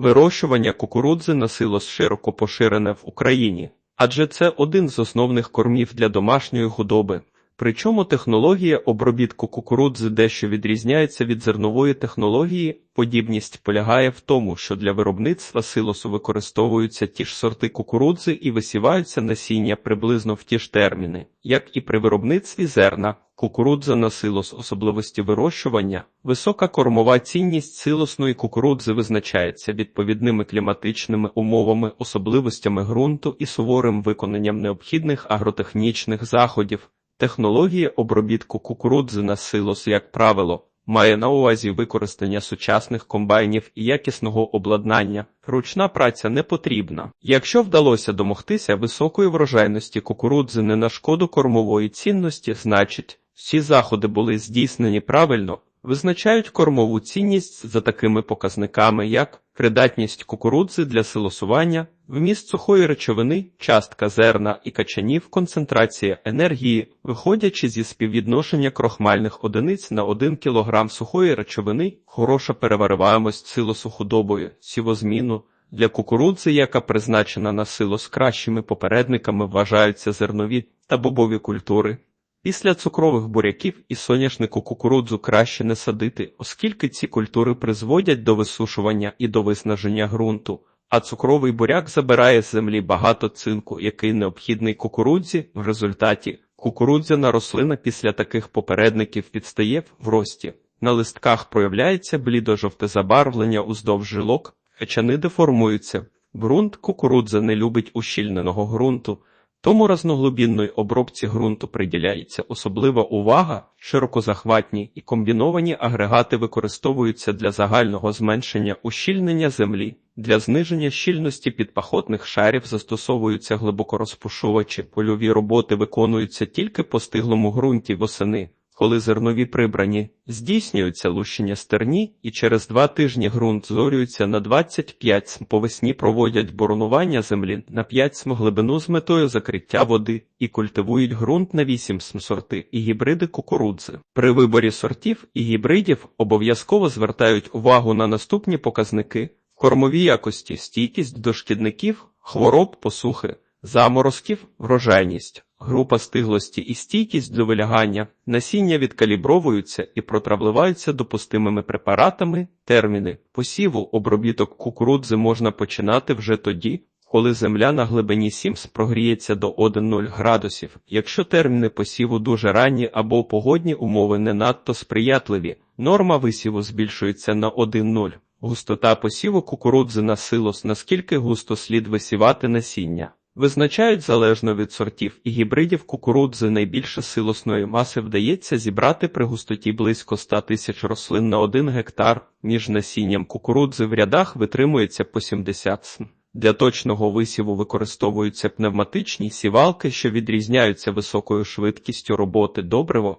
Вирощування кукурудзи на силос широко поширене в Україні, адже це один з основних кормів для домашньої худоби. Причому технологія обробітку кукурудзи дещо відрізняється від зернової технології. Подібність полягає в тому, що для виробництва силосу використовуються ті ж сорти кукурудзи і висіваються насіння приблизно в ті ж терміни, як і при виробництві зерна. Кукурудза на силос особливості вирощування. Висока кормова цінність силосної кукурудзи визначається відповідними кліматичними умовами, особливостями ґрунту і суворим виконанням необхідних агротехнічних заходів. Технологія обробітку кукурудзи на силос, як правило, має на увазі використання сучасних комбайнів і якісного обладнання. Ручна праця не потрібна. Якщо вдалося домогтися високої врожайності кукурудзи не на шкоду кормової цінності, значить, всі заходи були здійснені правильно, визначають кормову цінність за такими показниками, як придатність кукурудзи для силосування, вміст сухої речовини, частка зерна і качанів, концентрація енергії, виходячи зі співвідношення крохмальних одиниць на 1 кг сухої речовини, хороша перевариваємость силосу худобою, сівозміну. Для кукурудзи, яка призначена на силос кращими попередниками, вважаються зернові та бобові культури. Після цукрових буряків і соняшнику кукурудзу краще не садити, оскільки ці культури призводять до висушування і до виснаження ґрунту, а цукровий буряк забирає з землі багато цинку, який необхідний кукурудзі. В результаті кукурудзяна рослина після таких попередників підстає в рості. На листках проявляється блідо-жовте забарвлення уздовж жилок, качани деформуються. Ґрунт кукурудза не любить ущільненого ґрунту. Тому разноглибінної обробці ґрунту приділяється особлива увага, широкозахватні і комбіновані агрегати використовуються для загального зменшення ущільнення землі. Для зниження щільності підпахотних шарів застосовуються глибокорозпушувачі, польові роботи виконуються тільки по стиглому ґрунті восени. Коли зернові прибрані, здійснюється лущення стерні, і через два тижні ґрунт зорюється на 25 см. По весні проводять боронування землі на 5 см глибину з метою закриття води і культивують ґрунт на 8 см сорти і гібриди кукурудзи. При виборі сортів і гібридів обов'язково звертають увагу на наступні показники: кормові якості, стійкість до шкідників, хвороб, посухи, заморозків, врожайність. Група стиглості і стійкість до вилягання, насіння відкалібровуються і протравливаються допустимими препаратами, терміни, посіву, обробіток кукурудзи можна починати вже тоді, коли земля на глибині 7 прогріється до 1,0 градусів. Якщо терміни посіву дуже ранні або погодні умови не надто сприятливі, норма висіву збільшується на 1,0. Густота посіву кукурудзи на силос, наскільки густо слід висівати насіння. Визначають залежно від сортів і гібридів кукурудзи найбільше силосної маси вдається зібрати при густоті близько 100 тисяч рослин на 1 гектар, між насінням кукурудзи в рядах витримується по 70 см. Для точного висіву використовуються пневматичні сівалки, що відрізняються високою швидкістю роботи добриво.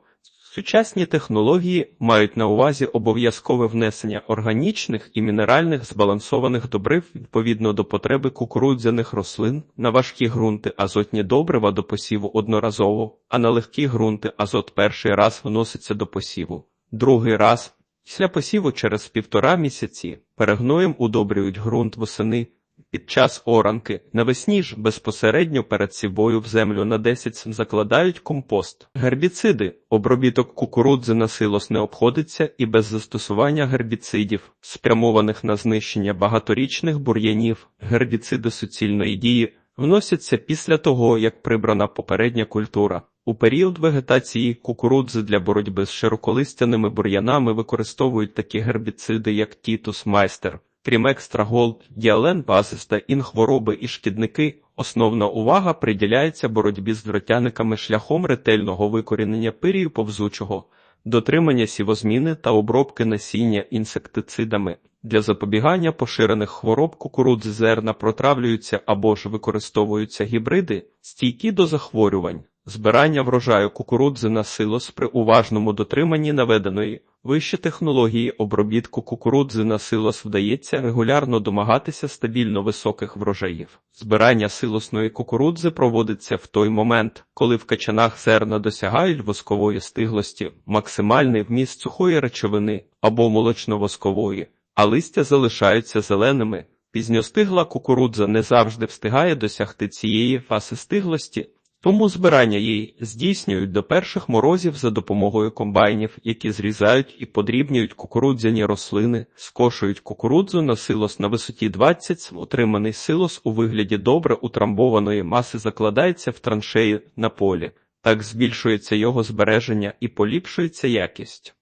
Сучасні технології мають на увазі обов'язкове внесення органічних і мінеральних збалансованих добрив відповідно до потреби кукурудзяних рослин, на важкі ґрунти азотні добрива до посіву одноразово, а на легкі ґрунти азот перший раз вноситься до посіву, другий раз після посіву через півтора місяці перегноєм удобрюють ґрунт восени. Під час оранки навесні ж безпосередньо перед сівбою в землю на 10 см закладають компост. Гербіциди. Обробіток кукурудзи на силос не обходиться і без застосування гербіцидів, спрямованих на знищення багаторічних бур'янів, гербіциди суцільної дії вносяться після того, як прибрана попередня культура. У період вегетації кукурудзи для боротьби з широколистяними бур'янами використовують такі гербіциди, як Тітус Майстер. Крім екстрагол, діален, базис та інхвороби і шкідники, основна увага приділяється боротьбі з дротяниками шляхом ретельного викорінення пирію повзучого, дотримання сівозміни та обробки насіння інсектицидами. Для запобігання поширених хвороб кукурудзи зерна протравлюються або ж використовуються гібриди, стійкі до захворювань. Збирання врожаю кукурудзи на силос при уважному дотриманні наведеної вище технології обробітку кукурудзи на силос вдається регулярно домагатися стабільно високих врожаїв. Збирання силосної кукурудзи проводиться в той момент, коли в качанах зерна досягають воскової стиглості, максимальний вміст сухої речовини або молочно-воскової, а листя залишаються зеленими. Пізньостигла кукурудза не завжди встигає досягти цієї фази стиглості, тому збирання її здійснюють до перших морозів за допомогою комбайнів, які зрізають і подрібнюють кукурудзяні рослини, скошують кукурудзу на силос на висоті 20 см. Отриманий силос у вигляді добре утрамбованої маси закладається в траншеї на полі. Так збільшується його збереження і поліпшується якість.